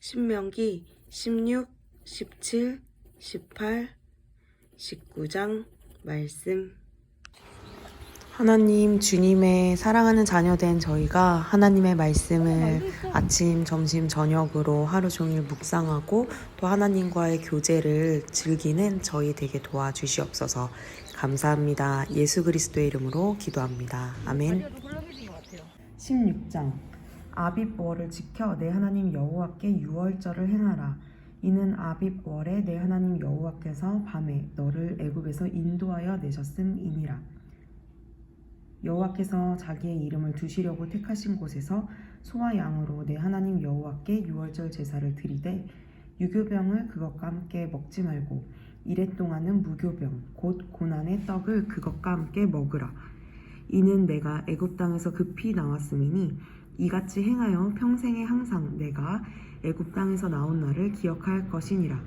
신명기 16, 17, 18, 19장 말씀. 하나님 주님의 사랑하는 자녀된 저희가 하나님의 말씀을 아침, 점심, 저녁으로 하루 종일 묵상하고 또 하나님과의 교제를 즐기는 저희 되게 도와주시옵소서 감사합니다. 예수 그리스도의 이름으로 기도합니다. 아멘. 16장 아빕월을 지켜 내 하나님 여호와께 유월절을 행하라. 이는 아빕월에 내 하나님 여호와께서 밤에 너를 애굽에서 인도하여 내셨음이니라. 여호와께서 자기의 이름을 두시려고 택하신 곳에서 소와 양으로 내 하나님 여호와께 유월절 제사를 드리되 유교병을 그것과 함께 먹지 말고 이래 동안은 무교병 곧 고난의 떡을 그것과 함께 먹으라. 이는 내가 애굽 땅에서 급히 나왔음이니 이같이 행하여 평생에 항상 내가 애굽 땅에서 나온 날을 기억할 것이니라.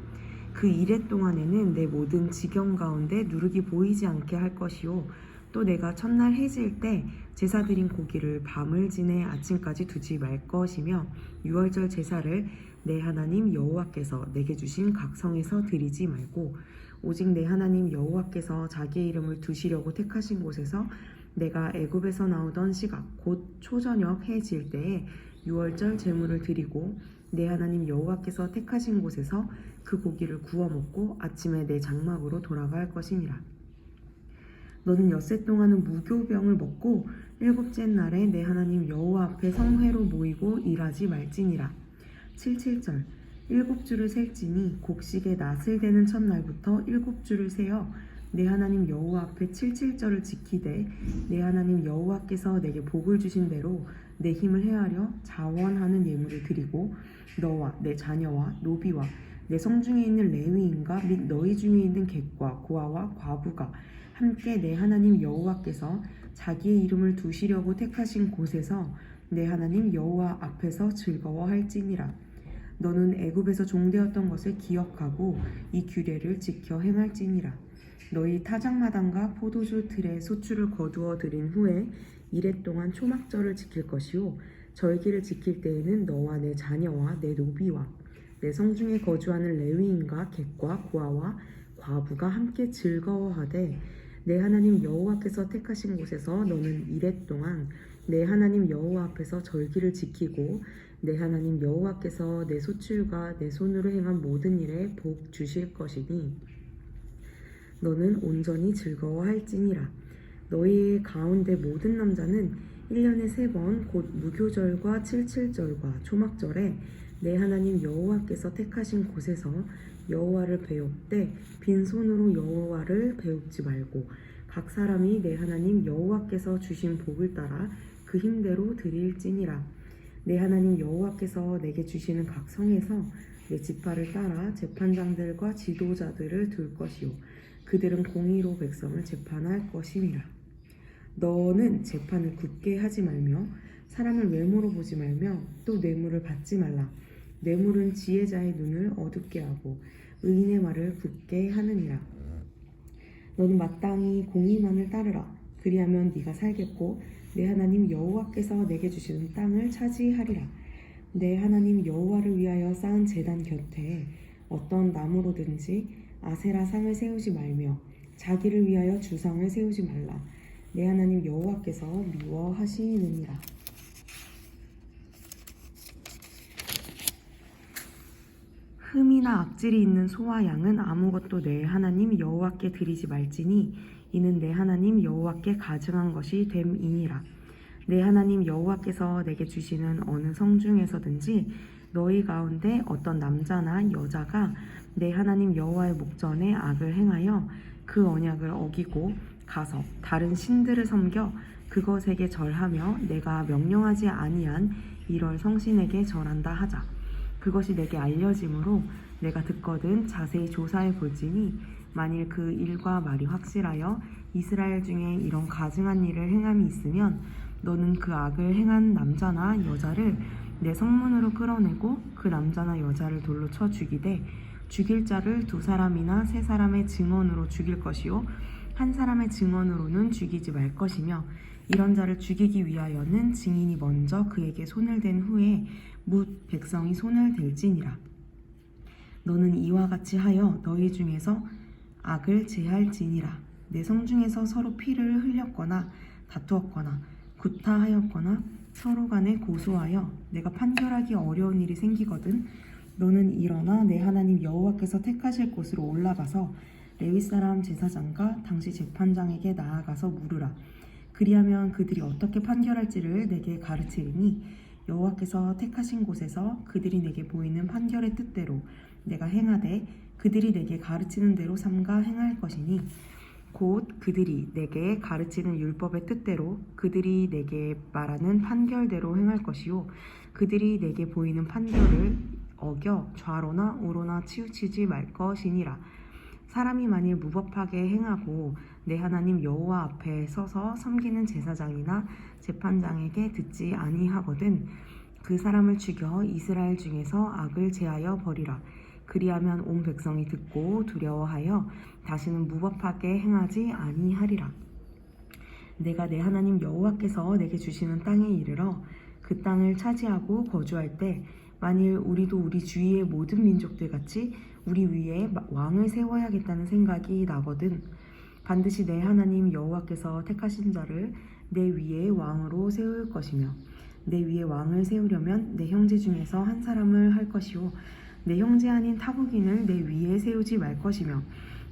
그 이래 동안에는 내 모든 지경 가운데 누룩이 보이지 않게 할 것이요 또 내가 첫날 해질 때 제사 드린 고기를 밤을 지내 아침까지 두지 말 것이며 유월절 제사를 내 하나님 여호와께서 내게 주신 각성에서 드리지 말고 오직 내 하나님 여호와께서 자기의 이름을 두시려고 택하신 곳에서 내가 애굽에서 나오던 시각 곧 초저녁 해질 때에 유월절 제물을 드리고 내 하나님 여호와께서 택하신 곳에서 그 고기를 구워 먹고 아침에 내 장막으로 돌아갈 것이니라. 너는 엿새 동안은 무교병을 먹고 일곱째 날에 내 하나님 여호와 앞에 성회로 모이고 일하지 말지니라. 77절 일곱 주를 셀지니 곡식의 낫을 되는 첫날부터 일곱 주를 세어 내 하나님 여호와 앞에 칠칠절을 지키되 내 하나님 여호와께서 내게 복을 주신 대로 내 힘을 헤아려 자원하는 예물을 드리고 너와 내 자녀와 노비와 내 성중에 있는 레위인과 및 너희 중에 있는 객과 고아와 과부가 함께 내 하나님 여호와께서 자기의 이름을 두시려고 택하신 곳에서 내 하나님 여호와 앞에서 즐거워할지니라 너는 애굽에서 종되었던 것을 기억하고 이 규례를 지켜 행할지니라. 너희 타작마당과 포도주 틀에 소출을 거두어 들인 후에 이래 동안 초막절을 지킬 것이요. 절기를 지킬 때에는 너와 내 자녀와 내 노비와 내 성중에 거주하는 레위인과 객과 고아와 과부가 함께 즐거워하되 내 하나님 여호와께서 택하신 곳에서 너는 이래 동안 내 하나님 여호와 앞에서 절기를 지키고 내 하나님 여호와께서 내 소출과 내 손으로 행한 모든 일에 복 주실 것이니 너는 온전히 즐거워할지니라. 너희 가운데 모든 남자는 1년에 세 번 곧 무교절과 칠칠절과 초막절에 내 하나님 여호와께서 택하신 곳에서 여호와를 배웁되 빈손으로 여호와를 배웁지 말고 각 사람이 내 하나님 여호와께서 주신 복을 따라 그 힘대로 드릴지니라. 내 하나님 여호와께서 내게 주시는 각 성에서 내 지파를 따라 재판장들과 지도자들을 둘 것이요 그들은 공의로 백성을 재판할 것이니라. 너는 재판을 굳게 하지 말며 사람을 외모로 보지 말며 또 뇌물을 받지 말라. 뇌물은 지혜자의 눈을 어둡게 하고 의인의 말을 굳게 하느니라. 너는 마땅히 공의만을 따르라. 그리하면 네가 살겠고 내 하나님 여호와께서 내게 주시는 땅을 차지하리라. 내 하나님 여호와를 위하여 쌓은 제단 곁에 어떤 나무로든지 아세라 상을 세우지 말며 자기를 위하여 주상을 세우지 말라. 내 하나님 여호와께서 미워하시느니라. 흠이나 악질이 있는 소와 양은 아무것도 내 하나님 여호와께 드리지 말지니 이는 내 하나님 여호와께 가증한 것이 됨이니라. 내 하나님 여호와께서 내게 주시는 어느 성 중에서든지 너희 가운데 어떤 남자나 여자가 내 하나님 여호와의 목전에 악을 행하여 그 언약을 어기고 가서 다른 신들을 섬겨 그것에게 절하며 내가 명령하지 아니한 이럴 성신에게 절한다 하자. 그것이 내게 알려짐으로 내가 듣거든 자세히 조사해 볼지니 만일 그 일과 말이 확실하여 이스라엘 중에 이런 가증한 일을 행함이 있으면 너는 그 악을 행한 남자나 여자를 내 성문으로 끌어내고 그 남자나 여자를 돌로 쳐 죽이되 죽일 자를 두 사람이나 세 사람의 증언으로 죽일 것이요 한 사람의 증언으로는 죽이지 말 것이며 이런 자를 죽이기 위하여는 증인이 먼저 그에게 손을 댄 후에 묻 백성이 손을 댈지니라. 너는 이와 같이 하여 너희 중에서 악을 제할지니라. 내 성중에서 서로 피를 흘렸거나 다투었거나 구타하였거나 서로 간에 고소하여 내가 판결하기 어려운 일이 생기거든 너는 일어나 내 하나님 여호와께서 택하실 곳으로 올라가서 레위 사람 제사장과 당시 재판장에게 나아가서 물으라. 그리하면 그들이 어떻게 판결할지를 내게 가르치리니 여호와께서 택하신 곳에서 그들이 내게 보이는 판결의 뜻대로 내가 행하되 그들이 내게 가르치는 대로 삼가 행할 것이니 곧 그들이 내게 가르치는 율법의 뜻대로 그들이 내게 말하는 판결대로 행할 것이요. 그들이 내게 보이는 판결을 어겨 좌로나 우로나 치우치지 말 것이니라. 사람이 만일 무법하게 행하고 내 하나님 여호와 앞에 서서 섬기는 제사장이나 재판장에게 듣지 아니하거든 그 사람을 죽여 이스라엘 중에서 악을 제하여 버리라 그리하면 온 백성이 듣고 두려워하여 다시는 무법하게 행하지 아니하리라. 내가 내 하나님 여호와께서 내게 주시는 땅에 이르러 그 땅을 차지하고 거주할 때 만일 우리도 우리 주위의 모든 민족들 같이 우리 위에 왕을 세워야겠다는 생각이 나거든 반드시 내 하나님 여호와께서 택하신 자를 내 위에 왕으로 세울 것이며 내 위에 왕을 세우려면 내 형제 중에서 한 사람을 할 것이요 내 형제 아닌 타국인을 내 위에 세우지 말 것이며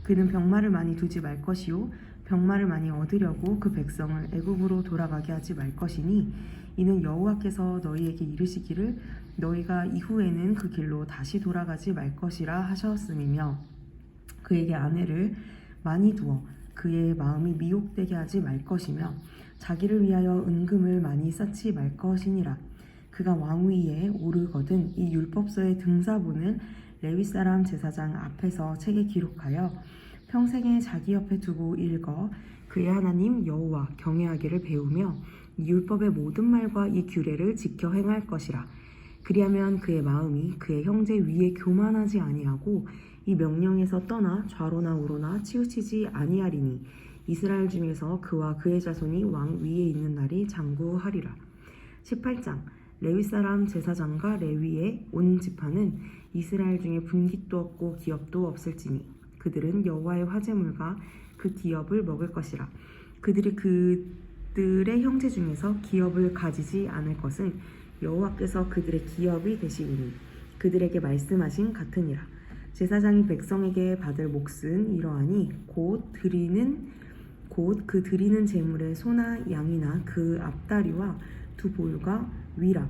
그는 병마를 많이 두지 말 것이요 병마를 많이 얻으려고 그 백성을 애굽으로 돌아가게 하지 말 것이니 이는 여호와께서 너희에게 이르시기를 너희가 이후에는 그 길로 다시 돌아가지 말 것이라 하셨음이며 그에게 아내를 많이 두어 그의 마음이 미혹되게 하지 말 것이며 자기를 위하여 은금을 많이 쌓지 말 것이니라 그가 왕위에 오르거든 이 율법서의 등사본을 레위 사람 제사장 앞에서 책에 기록하여 평생에 자기 옆에 두고 읽어 그의 하나님 여호와 경외하기를 배우며 이 율법의 모든 말과 이 규례를 지켜 행할 것이라. 그리하면 그의 마음이 그의 형제 위에 교만하지 아니하고 이 명령에서 떠나 좌로나 우로나 치우치지 아니하리니 이스라엘 중에서 그와 그의 자손이 왕 위에 있는 날이 장구하리라. 18장 레위 사람 제사장과 레위의 온 지파는 이스라엘 중에 분깃도 없고 기업도 없을지니 그들은 여호와의 화제물과 그 기업을 먹을 것이라. 그들이 그들의 형제 중에서 기업을 가지지 않을 것은 여호와께서 그들의 기업이 되시리니 그들에게 말씀하신 같으니라. 제사장이 백성에게 받을 몫은 이러하니 곧 드리는 곧 그 드리는 제물의 소나 양이나 그 앞다리와 두 볼과 위라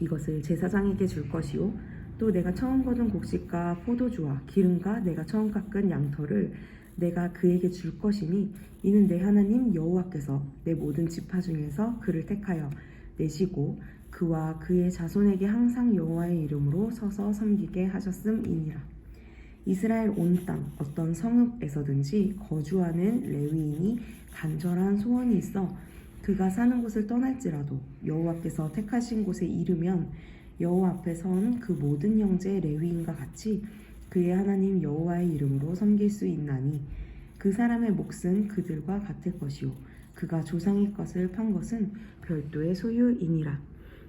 이것을 제사장에게 줄 것이요 또 내가 처음 거둔 곡식과 포도주와 기름과 내가 처음 깎은 양털을 내가 그에게 줄 것이니 이는 내 하나님 여호와께서 내 모든 지파 중에서 그를 택하여 내시고 그와 그의 자손에게 항상 여호와의 이름으로 서서 섬기게 하셨음이니라. 이스라엘 온 땅 어떤 성읍에서든지 거주하는 레위인이 간절한 소원이 있어 그가 사는 곳을 떠날지라도 여호와께서 택하신 곳에 이르면 여호와 앞에 선 그 모든 형제 레위인과 같이 그의 하나님 여호와의 이름으로 섬길 수 있나니 그 사람의 몫은 그들과 같을 것이요. 그가 조상의 것을 판 것은 별도의 소유이니라.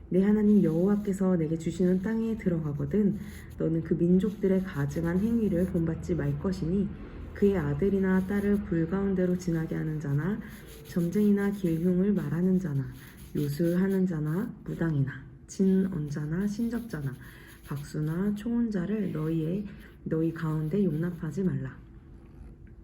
내 하나님 여호와께서 내게 주시는 땅에 들어가거든 너는 그 민족들의 가증한 행위를 본받지 말 것이니 그의 아들이나 딸을 불 가운데로 지나게 하는 자나 점쟁이나 길흉을 말하는 자나 요술하는 자나 무당이나 진언자나 신접자나 박수나 초혼자를 너희의 너희 가운데 용납하지 말라.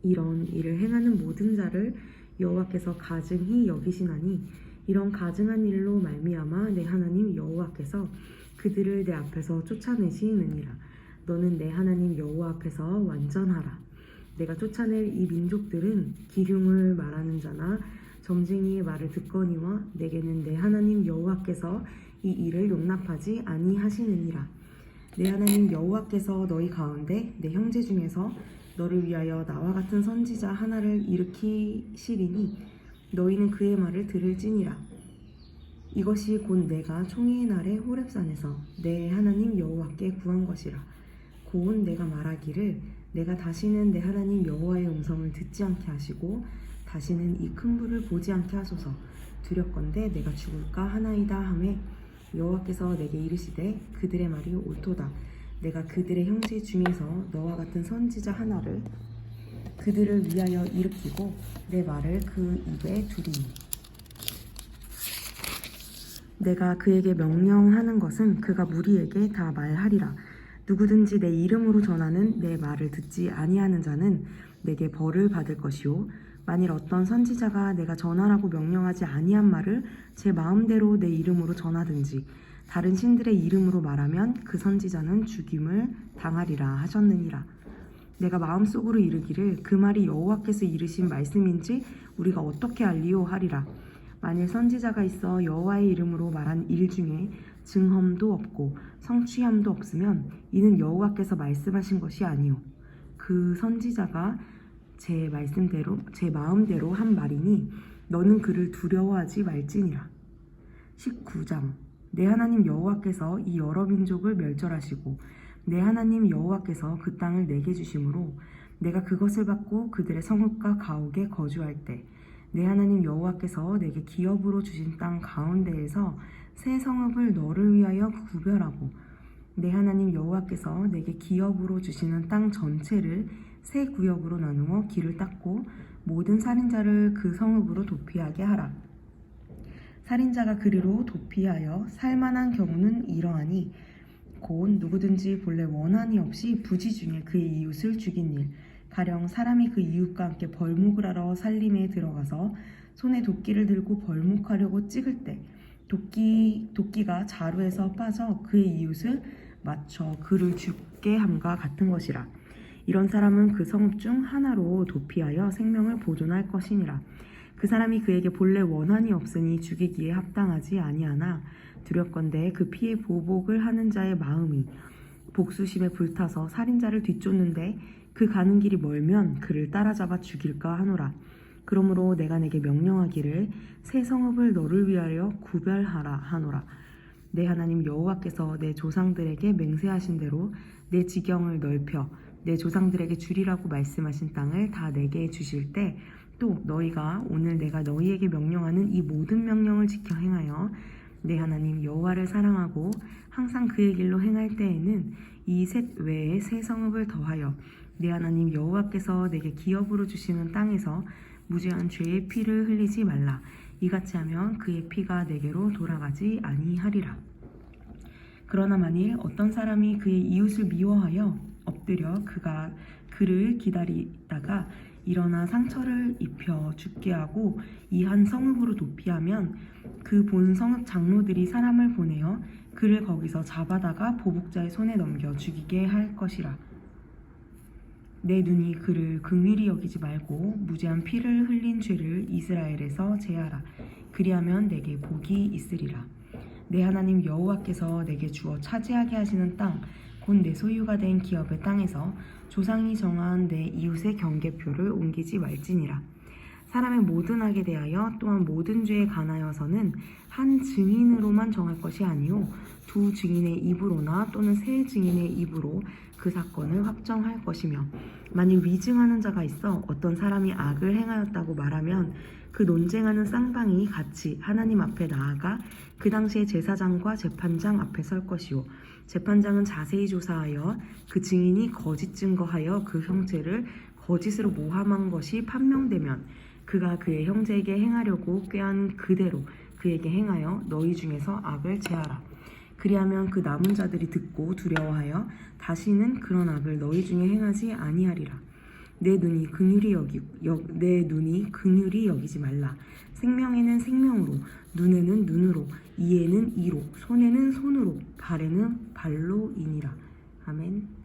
이런 일을 행하는 모든 자를 여호와께서 가증히 여기시나니 이런 가증한 일로 말미암아 내 하나님 여호와께서 그들을 내 앞에서 쫓아내시느니라. 너는 내 하나님 여호와 앞에서 완전하라. 내가 쫓아낼 이 민족들은 기륭을 말하는 자나 점쟁이의 말을 듣거니와 내게는 내 하나님 여호와께서 이 일을 용납하지 아니하시느니라. 내 하나님 여호와께서 너희 가운데 내 형제 중에서 너를 위하여 나와 같은 선지자 하나를 일으키시리니 너희는 그의 말을 들을지니라. 이것이 곧 내가 총회의 날에 호렙산에서 내 하나님 여호와께 구한 것이라. 곧 내가 말하기를 내가 다시는 내 하나님 여호와의 음성을 듣지 않게 하시고 다시는 이 큰 불을 보지 않게 하소서. 두렵건대 내가 죽을까 하나이다 하매 여호와께서 내게 이르시되 그들의 말이 옳도다. 내가 그들의 형제 중에서 너와 같은 선지자 하나를 그들을 위하여 일으키고 내 말을 그 입에 두리니. 내가 그에게 명령하는 것은 그가 무리에게 다 말하리라 누구든지 내 이름으로 전하는 내 말을 듣지 아니하는 자는 내게 벌을 받을 것이요. 만일 어떤 선지자가 내가 전하라고 명령하지 아니한 말을 제 마음대로 내 이름으로 전하든지 다른 신들의 이름으로 말하면 그 선지자는 죽임을 당하리라 하셨느니라. 내가 마음속으로 이르기를 그 말이 여호와께서 이르신 말씀인지 우리가 어떻게 알리오 하리라 만일 선지자가 있어 여호와의 이름으로 말한 일 중에 증험도 없고 성취함도 없으면 이는 여호와께서 말씀하신 것이 아니요. 그 선지자가 제 말씀대로 제 마음대로 한 말이니 너는 그를 두려워하지 말지니라. 19장. 내 하나님 여호와께서 이 여러 민족을 멸절하시고 내 하나님 여호와께서 그 땅을 내게 주심으로 내가 그것을 받고 그들의 성읍과 가옥에 거주할 때 내 하나님 여호와께서 내게 기업으로 주신 땅 가운데에서 새 성읍을 너를 위하여 구별하고 내 하나님 여호와께서 내게 기업으로 주시는 땅 전체를 세 구역으로 나누어 길을 닦고 모든 살인자를 그 성읍으로 도피하게 하라. 살인자가 그리로 도피하여 살만한 경우는 이러하니 곧 누구든지 본래 원한이 없이 부지 중에 그의 이웃을 죽인 일 가령 사람이 그 이웃과 함께 벌목을 하러 살림에 들어가서 손에 도끼를 들고 벌목하려고 찍을 때 도끼 도끼가 자루에서 빠져 그의 이웃을 맞춰 그를 죽게 함과 같은 것이라. 이런 사람은 그 성읍 중 하나로 도피하여 생명을 보존할 것이니라. 그 사람이 그에게 본래 원한이 없으니 죽이기에 합당하지 아니하나 두렵건대 그 피해 보복을 하는 자의 마음이 복수심에 불타서 살인자를 뒤쫓는데 그 가는 길이 멀면 그를 따라잡아 죽일까 하노라. 그러므로 내가 내게 명령하기를 새 성읍을 너를 위하여 구별하라 하노라. 내 하나님 여호와께서 내 조상들에게 맹세하신 대로 내 지경을 넓혀 내 조상들에게 주리라고 말씀하신 땅을 다 내게 주실 때 또 너희가 오늘 내가 너희에게 명령하는 이 모든 명령을 지켜 행하여 내 하나님 여호와를 사랑하고 항상 그의 길로 행할 때에는 이 셋 외에 새 성읍을 더하여 내 하나님 여호와께서 내게 기업으로 주시는 땅에서 무죄한 죄의 피를 흘리지 말라. 이같이 하면 그의 피가 내게로 돌아가지 아니하리라. 그러나 만일 어떤 사람이 그의 이웃을 미워하여 엎드려 그가 그를 기다리다가 일어나 상처를 입혀 죽게 하고 이한 성읍으로 도피하면 그 본 성읍 장로들이 사람을 보내어 그를 거기서 잡아다가 보복자의 손에 넘겨 죽이게 할 것이라. 내 눈이 그를 긍휼히 여기지 말고 무죄한 피를 흘린 죄를 이스라엘에서 제하라. 그리하면 내게 복이 있으리라. 내 하나님 여호와께서 내게 주어 차지하게 하시는 땅, 곧 내 소유가 된 기업의 땅에서 조상이 정한 내 이웃의 경계표를 옮기지 말지니라. 사람의 모든 악에 대하여 또한 모든 죄에 관하여서는 한 증인으로만 정할 것이 아니요 두 증인의 입으로나 또는 세 증인의 입으로 그 사건을 확정할 것이며 만일 위증하는 자가 있어 어떤 사람이 악을 행하였다고 말하면 그 논쟁하는 쌍방이 같이 하나님 앞에 나아가 그 당시에 제사장과 재판장 앞에 설 것이요 재판장은 자세히 조사하여 그 증인이 거짓 증거하여 그 형제를 거짓으로 모함한 것이 판명되면 그가 그의 형제에게 행하려고 꾀한 그대로 그에게 행하여 너희 중에서 악을 제하라. 그리하면 그 남은 자들이 듣고 두려워하여 다시는 그런 악을 너희 중에 행하지 아니하리라. 내 눈이 긍휼히 여기 여, 내 눈이 긍휼히 여기지 말라. 생명에는 생명으로, 눈에는 눈으로, 이에는 이로, 손에는 손으로, 발에는 발로이니라. 아멘.